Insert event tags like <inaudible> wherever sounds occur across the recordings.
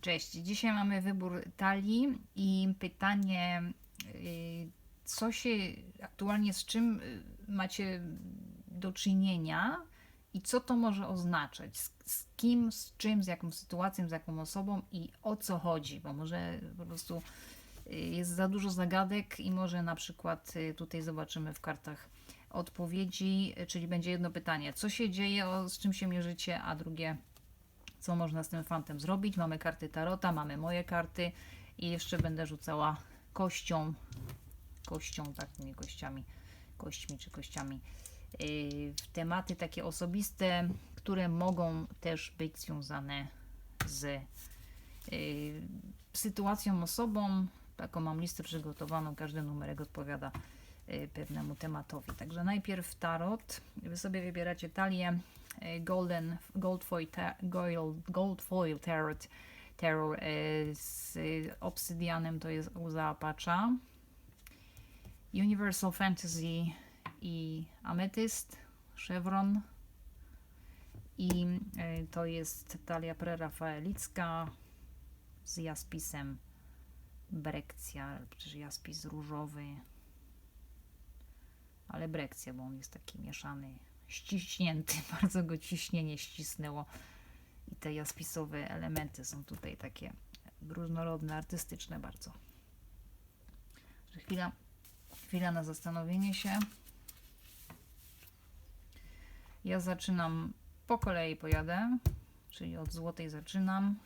Cześć. Dzisiaj mamy wybór talii i pytanie, y, co się aktualnie z czym y, macie do czynienia i co to może oznaczać? Z, z kim, z czym, z jaką sytuacją, z jaką osobą i o co chodzi? Bo może po prostu y, jest za dużo zagadek i może na przykład tutaj zobaczymy w kartach odpowiedzi, czyli będzie jedno pytanie, co się dzieje, z czym się mierzycie, a drugie co można z tym fantem zrobić. Mamy karty tarota, mamy moje karty i jeszcze będę rzucała kością, kością, takimi kościami, kośćmi czy kościami yy, w tematy takie osobiste, które mogą też być związane z yy, sytuacją, osobą. Taką mam listę przygotowaną, każdy numerek odpowiada yy, pewnemu tematowi. Także najpierw tarot. Wy sobie wybieracie talię golden, gold foil, gold, gold foil tarot, tarot e, z obsydianem to jest łza Apacza. Universal Fantasy i Ametyst, Chevron. I to jest talia prerafaelicka z jaspisem Brekcja, czy jaspis różowy, ale Brekcja, bo on jest taki mieszany, ściśnięty, <laughs> bardzo go ciśnienie ścisnęło i te jaspisowe elementy są tutaj takie różnorodne, artystyczne bardzo. Chwila, chwila na zastanowienie się. Ja zaczynam po kolei pojadę, czyli od złotej zaczynam.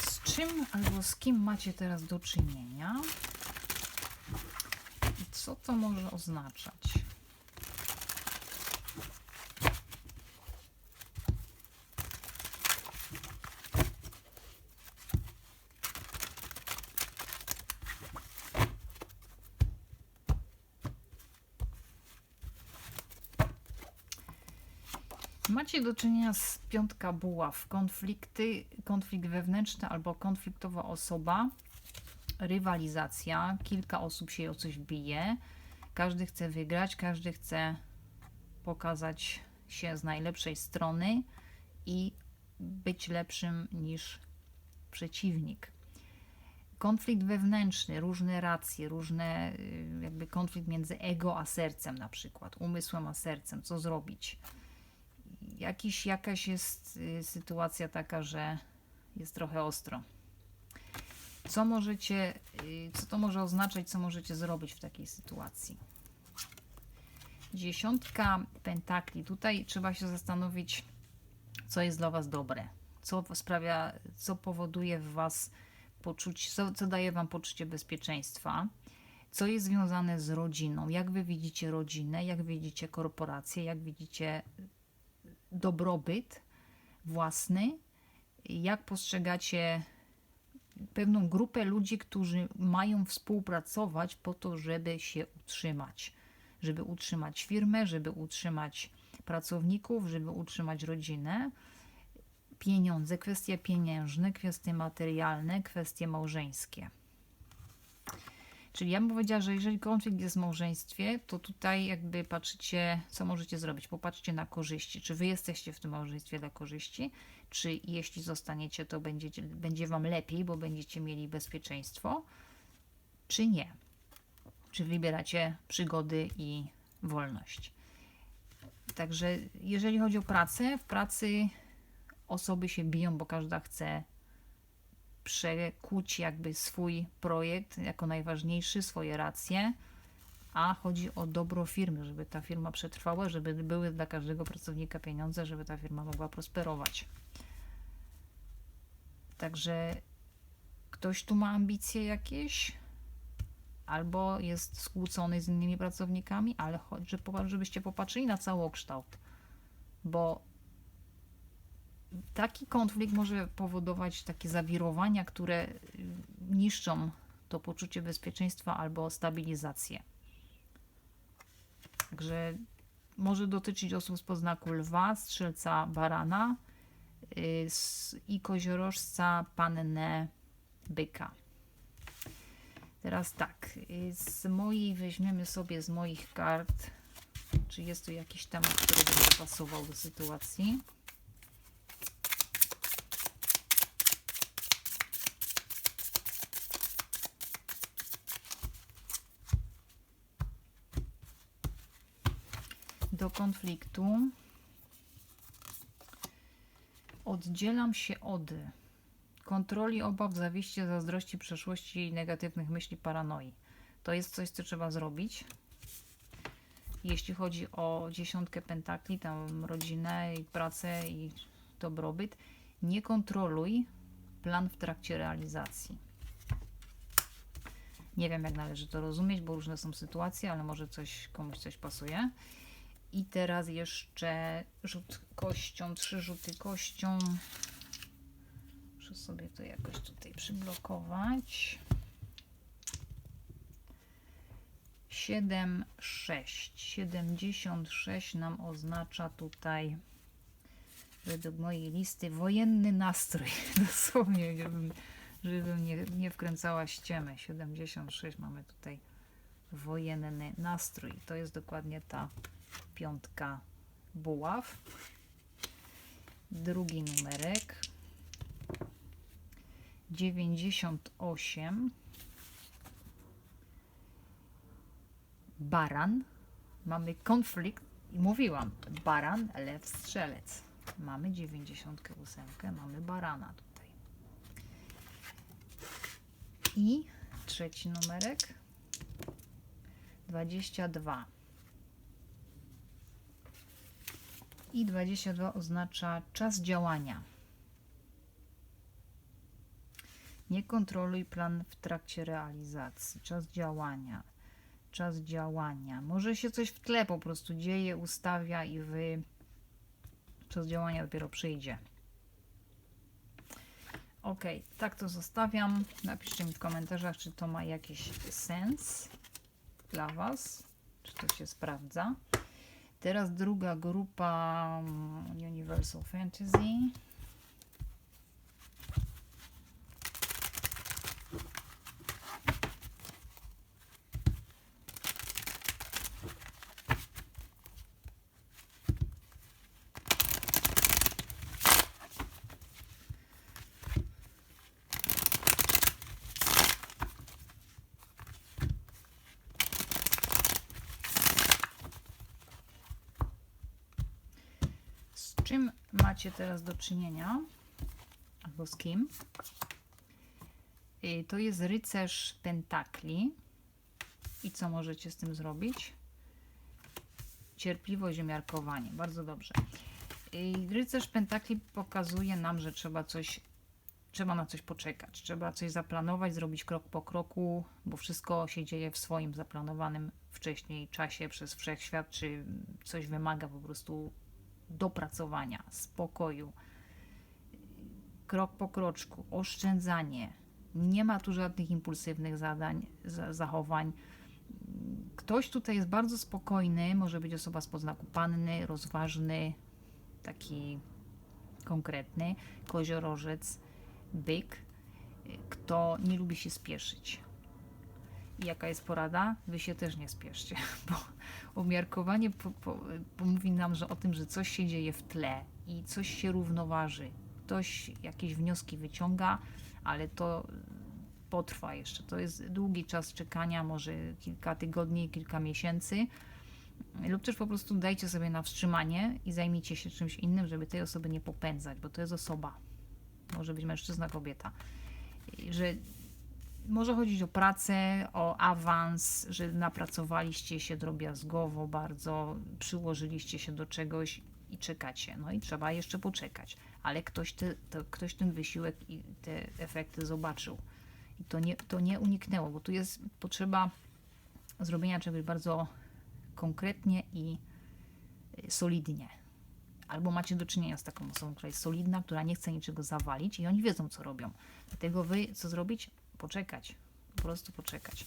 Z z kim macie teraz do czynienia? I co to może oznaczać? Macie do czynienia z piątka buław, konflikty, konflikt wewnętrzny albo konfliktowa osoba, rywalizacja, kilka osób się o coś bije, każdy chce wygrać, każdy chce pokazać się z najlepszej strony i być lepszym niż przeciwnik. Konflikt wewnętrzny, różne racje, różne jakby konflikt między ego a sercem na przykład, umysłem a sercem, co zrobić jakiś, jakaś jest y, sytuacja taka, że jest trochę ostro. Co możecie, y, co to może oznaczać, co możecie zrobić w takiej sytuacji? Dziesiątka pentakli. Tutaj trzeba się zastanowić, co jest dla Was dobre, co sprawia, co powoduje w Was poczucie, co, co daje Wam poczucie bezpieczeństwa, co jest związane z rodziną, jak Wy widzicie rodzinę, jak widzicie korporację, jak widzicie dobrobyt własny, jak postrzegacie pewną grupę ludzi, którzy mają współpracować po to, żeby się utrzymać, żeby utrzymać firmę, żeby utrzymać pracowników, żeby utrzymać rodzinę. Pieniądze, kwestie pieniężne, kwestie materialne, kwestie małżeńskie. Czyli ja bym powiedziała, że jeżeli konflikt jest w małżeństwie, to tutaj jakby patrzycie, co możecie zrobić. Popatrzcie na korzyści. Czy wy jesteście w tym małżeństwie dla korzyści? Czy jeśli zostaniecie, to będziecie, będzie wam lepiej, bo będziecie mieli bezpieczeństwo? Czy nie? Czy wybieracie przygody i wolność? Także jeżeli chodzi o pracę, w pracy osoby się biją, bo każda chce przekuć jakby swój projekt jako najważniejszy, swoje racje, a chodzi o dobro firmy, żeby ta firma przetrwała, żeby były dla każdego pracownika pieniądze, żeby ta firma mogła prosperować. Także ktoś tu ma ambicje jakieś, albo jest skłócony z innymi pracownikami, ale chodzi, żebyście popatrzyli na całokształt, bo taki konflikt może powodować takie zawirowania, które y, niszczą to poczucie bezpieczeństwa albo stabilizację. Także może dotyczyć osób z poznaku lwa, strzelca barana yy, i koziorożca pannę byka. Teraz tak, y, z mojej weźmiemy sobie z moich kart, czy jest tu jakiś temat, który będzie pasował do sytuacji. Do konfliktu. Oddzielam się od kontroli, obaw, zawiści, zazdrości, przeszłości i negatywnych myśli, paranoi. To jest coś, co trzeba zrobić. Jeśli chodzi o dziesiątkę pentakli, tam rodzinę i pracę i dobrobyt, nie kontroluj plan w trakcie realizacji. Nie wiem, jak należy to rozumieć, bo różne są sytuacje, ale może coś komuś coś pasuje. I teraz jeszcze rzut kością, trzy rzuty kością. Muszę sobie to jakoś tutaj przyblokować. 7, 6. 76 nam oznacza tutaj według mojej listy wojenny nastrój. <laughs> Dosłownie, żebym, żebym nie, nie wkręcała ściemy. 76 mamy tutaj wojenny nastrój. To jest dokładnie ta piątka buław. Drugi numerek 98 baran. Mamy konflikt i mówiłam baran, lew, strzelec. Mamy 98, mamy barana tutaj. I trzeci numerek 22. I 22 oznacza czas działania. Nie kontroluj plan w trakcie realizacji. Czas działania. Czas działania. Może się coś w tle po prostu dzieje, ustawia i wy. Czas działania dopiero przyjdzie. Ok, tak to zostawiam. Napiszcie mi w komentarzach, czy to ma jakiś sens dla Was, czy to się sprawdza. Teraz druga grupa mm, Universal Fantasy. Z czym macie teraz do czynienia? Albo z kim? Y, To jest rycerz pentakli. I co możecie z tym zrobić? Cierpliwość i miarkowanie. Bardzo dobrze. Y, Rycerz pentakli pokazuje nam, że trzeba coś trzeba na coś poczekać, trzeba coś zaplanować, zrobić krok po kroku, bo wszystko się dzieje w swoim zaplanowanym wcześniej czasie przez wszechświat, czy coś wymaga po prostu dopracowania, spokoju, krok po kroczku, oszczędzanie. Nie ma tu żadnych impulsywnych zadań, za- zachowań. Ktoś tutaj jest bardzo spokojny, może być osoba z poznaku panny, rozważny, taki konkretny, koziorożec, byk, kto nie lubi się spieszyć. Jaka jest porada? Wy się też nie spieszcie, <laughs> bo umiarkowanie po, po, pomówi nam że o tym, że coś się dzieje w tle i coś się równoważy. Ktoś jakieś wnioski wyciąga, ale to potrwa jeszcze. To jest długi czas czekania, może kilka tygodni, kilka miesięcy. Lub też po prostu dajcie sobie na wstrzymanie i zajmijcie się czymś innym, żeby tej osoby nie popędzać, bo to jest osoba. Może być mężczyzna, kobieta. Że może chodzić o pracę, o awans, że napracowaliście się drobiazgowo bardzo, przyłożyliście się do czegoś i czekacie. No i trzeba jeszcze poczekać. Ale ktoś, te, to, ktoś ten wysiłek i te efekty zobaczył. I to nie, to nie uniknęło, bo tu jest potrzeba zrobienia czegoś bardzo konkretnie i y, solidnie. Albo macie do czynienia z taką osobą, która jest solidna, która nie chce niczego zawalić i oni wiedzą, co robią. Dlatego wy co zrobić? Poczekać. Po prostu poczekać.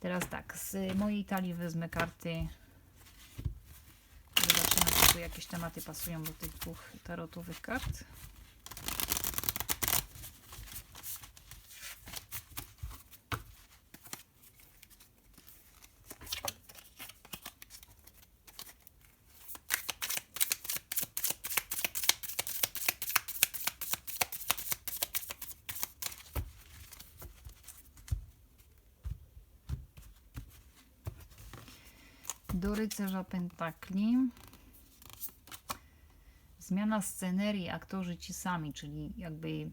Teraz tak, z mojej talii wezmę karty. Zobaczymy, czy tu jakieś tematy pasują do tych dwóch tarotowych kart. Rycerza pentakli. Zmiana scenerii, aktorzy ci sami, czyli jakby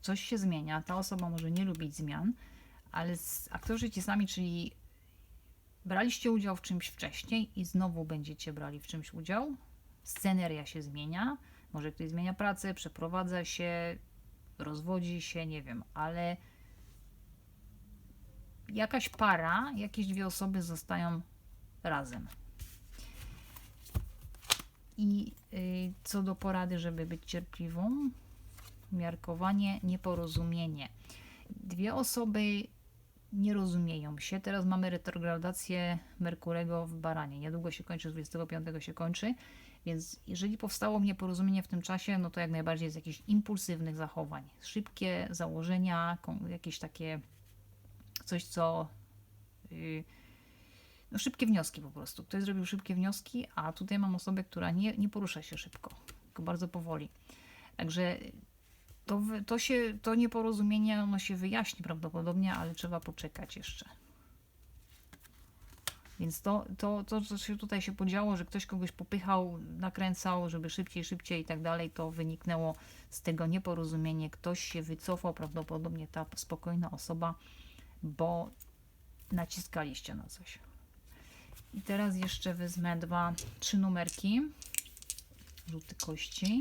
coś się zmienia. Ta osoba może nie lubić zmian, ale aktorzy ci sami, czyli braliście udział w czymś wcześniej i znowu będziecie brali w czymś udział. Sceneria się zmienia. Może ktoś zmienia pracę, przeprowadza się, rozwodzi się, nie wiem, ale jakaś para, jakieś dwie osoby zostają razem. I y, co do porady, żeby być cierpliwą, miarkowanie, nieporozumienie. Dwie osoby nie rozumieją się. Teraz mamy retrogradację Merkurego w Baranie. Niedługo się kończy, 25 się kończy. Więc jeżeli powstało nieporozumienie w tym czasie, no to jak najbardziej z jakichś impulsywnych zachowań. Szybkie założenia, jakieś takie coś, co. Yy, no szybkie wnioski po prostu. Ktoś zrobił szybkie wnioski, a tutaj mam osobę, która nie, nie porusza się szybko, tylko bardzo powoli. Także to, to się, to nieporozumienie, ono się wyjaśni prawdopodobnie, ale trzeba poczekać jeszcze. Więc to, to, to, co się tutaj się podziało, że ktoś kogoś popychał, nakręcał, żeby szybciej, szybciej i tak dalej, to wyniknęło z tego nieporozumienie. Ktoś się wycofał, prawdopodobnie ta spokojna osoba, bo naciskaliście na coś. I teraz jeszcze wezmę dwa, trzy numerki. Rzuty kości.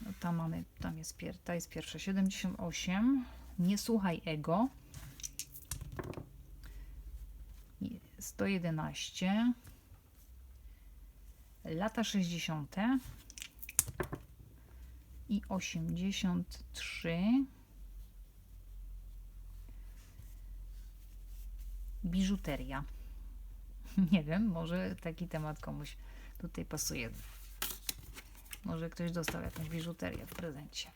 No tam mamy, tam jest, pier, ta jest pierwsza, 78. Nie słuchaj ego. I 111. Lata 60. I 83. Biżuteria. <laughs> Nie wiem, może taki temat komuś tutaj pasuje. Może ktoś dostał jakąś biżuterię w prezencie.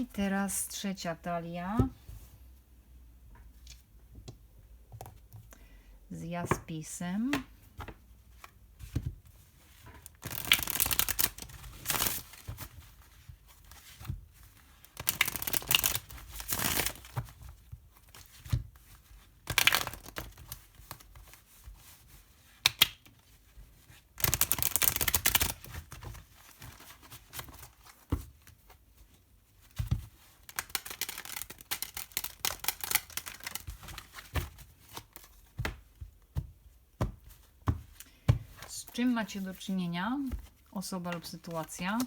I teraz trzecia talia. Z jaspisem. Z czym macie do czynienia? Osoba lub sytuacja.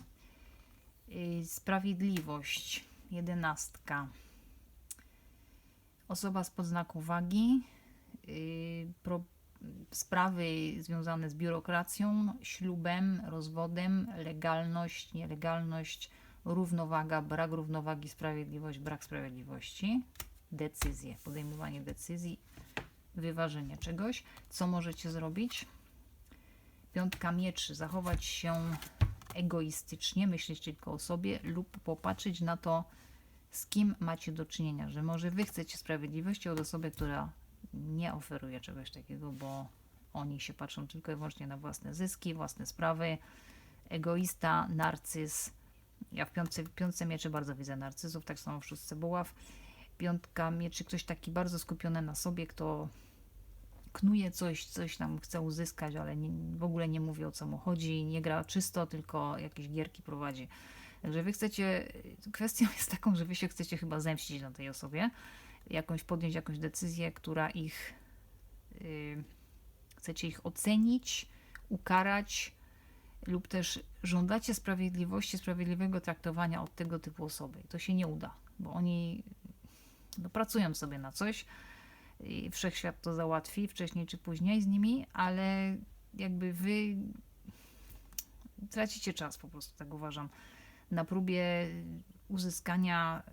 Yy, Sprawiedliwość. Jedenastka. Osoba z podznaku wagi. Yy, Pro, sprawy związane z biurokracją, ślubem, rozwodem, legalność, nielegalność, równowaga, brak równowagi, sprawiedliwość, brak sprawiedliwości. Decyzje, podejmowanie decyzji, wyważenie czegoś. Co możecie zrobić? Piątka mieczy, zachować się egoistycznie, myśleć tylko o sobie lub popatrzeć na to, z kim macie do czynienia, że może wy chcecie sprawiedliwości od osoby, która nie oferuje czegoś takiego, bo oni się patrzą tylko i wyłącznie na własne zyski, własne sprawy. Egoista, narcyz. Ja w piątce, w piątce mieczy bardzo widzę narcyzów, tak samo w szóstce buław. Piątka mieczy ktoś taki bardzo skupiony na sobie, kto knuje coś, coś tam chce uzyskać, ale nie, w ogóle nie mówi o co mu chodzi, nie gra czysto, tylko jakieś gierki prowadzi. Także wy chcecie, kwestią jest taką, że wy się chcecie chyba zemścić na tej osobie, jakąś podjąć jakąś decyzję, która ich, yy, chcecie ich ocenić, ukarać lub też żądacie sprawiedliwości, sprawiedliwego traktowania od tego typu osoby. To się nie uda, bo oni no, pracują sobie na coś, i wszechświat to załatwi wcześniej czy później z nimi, ale jakby wy tracicie czas po prostu, tak uważam, na próbie uzyskania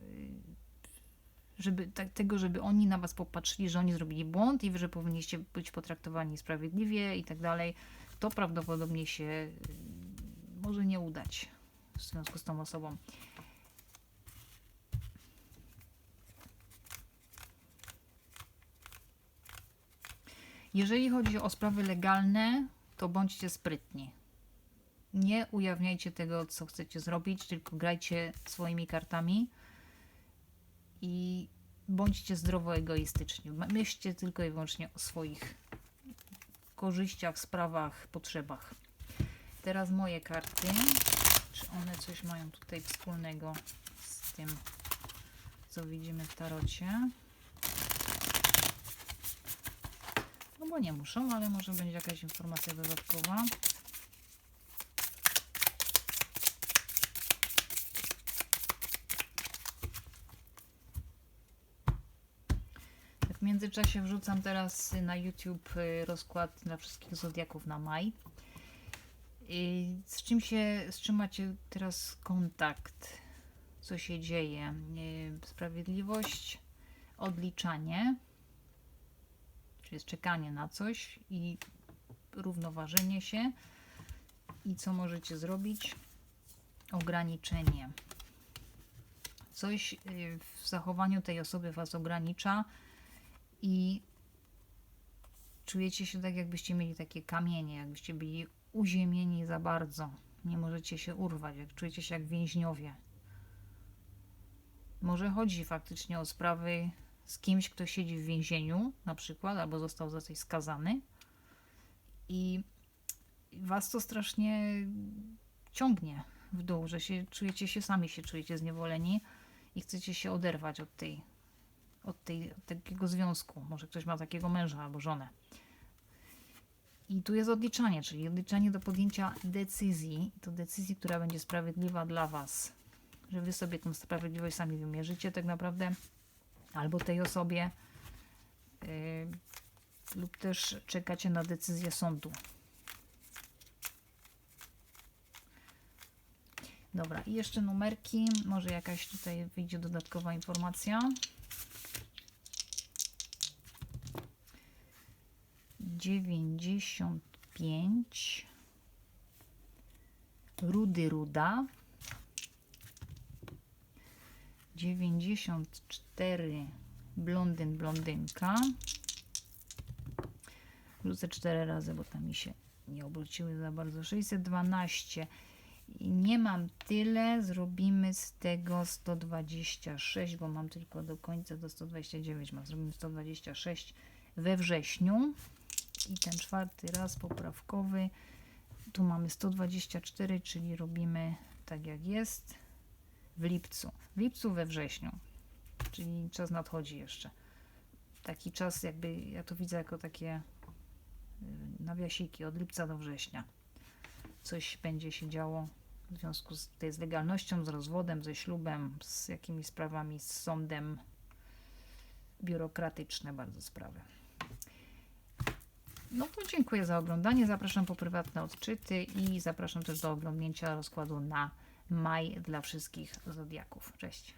żeby, tak, tego, żeby oni na was popatrzyli, że oni zrobili błąd i że powinniście być potraktowani sprawiedliwie i tak dalej, to prawdopodobnie się y, może nie udać w związku z tą osobą. Jeżeli chodzi o sprawy legalne, to bądźcie sprytni. Nie ujawniajcie tego, co chcecie zrobić, tylko grajcie swoimi kartami i bądźcie zdrowo egoistyczni. Myślcie tylko i wyłącznie o swoich korzyściach, sprawach, potrzebach. Teraz moje karty. Czy one coś mają tutaj wspólnego z tym, co widzimy w tarocie? Bo nie muszą, ale może będzie jakaś informacja dodatkowa. Tak w międzyczasie wrzucam teraz na YouTube y, rozkład dla wszystkich zodiaków na maj. I z czym się, z czym macie teraz kontakt? Co się dzieje? Y, Sprawiedliwość, odliczanie, czyli jest czekanie na coś i równoważenie się. I co możecie zrobić? Ograniczenie. Coś y, w zachowaniu tej osoby Was ogranicza i czujecie się tak, jakbyście mieli takie kamienie, jakbyście byli uziemieni za bardzo. Nie możecie się urwać, jak czujecie się jak więźniowie. Może chodzi faktycznie o sprawy z kimś, kto siedzi w więzieniu, na przykład, albo został za coś skazany. I was to strasznie ciągnie w dół, że się czujecie się sami się czujecie zniewoleni i chcecie się oderwać od tej od, tej, takiego związku. Może ktoś ma takiego męża albo żonę. I tu jest odliczanie, czyli odliczanie do podjęcia decyzji. To decyzji, która będzie sprawiedliwa dla Was. Że Wy sobie tę sprawiedliwość sami wymierzycie tak naprawdę. Albo tej osobie. Yy, lub też czekacie na decyzję sądu. Dobra, i jeszcze numerki. Może jakaś tutaj wyjdzie dodatkowa informacja. 95 Rudy Ruda 94 Blondyn Blondynka. Rzucę 4 razy, bo tam mi się nie obróciły za bardzo. 612 i nie mam tyle, zrobimy z tego 126, bo mam tylko do końca do 129, mam. Zrobimy 126 we wrześniu. I ten czwarty raz poprawkowy. Tu mamy 124, czyli robimy tak jak jest w lipcu. W lipcu we wrześniu, czyli czas nadchodzi jeszcze. Taki czas, jakby ja to widzę jako takie y, nawiasiki od lipca do września. Coś będzie się działo w związku z, z legalnością, z rozwodem, ze ślubem, z jakimiś sprawami, z sądem. Biurokratyczne bardzo sprawy. No to dziękuję za oglądanie. Zapraszam po prywatne odczyty i zapraszam też do oglądnięcia rozkładu na maj dla wszystkich zodiaków. Cześć.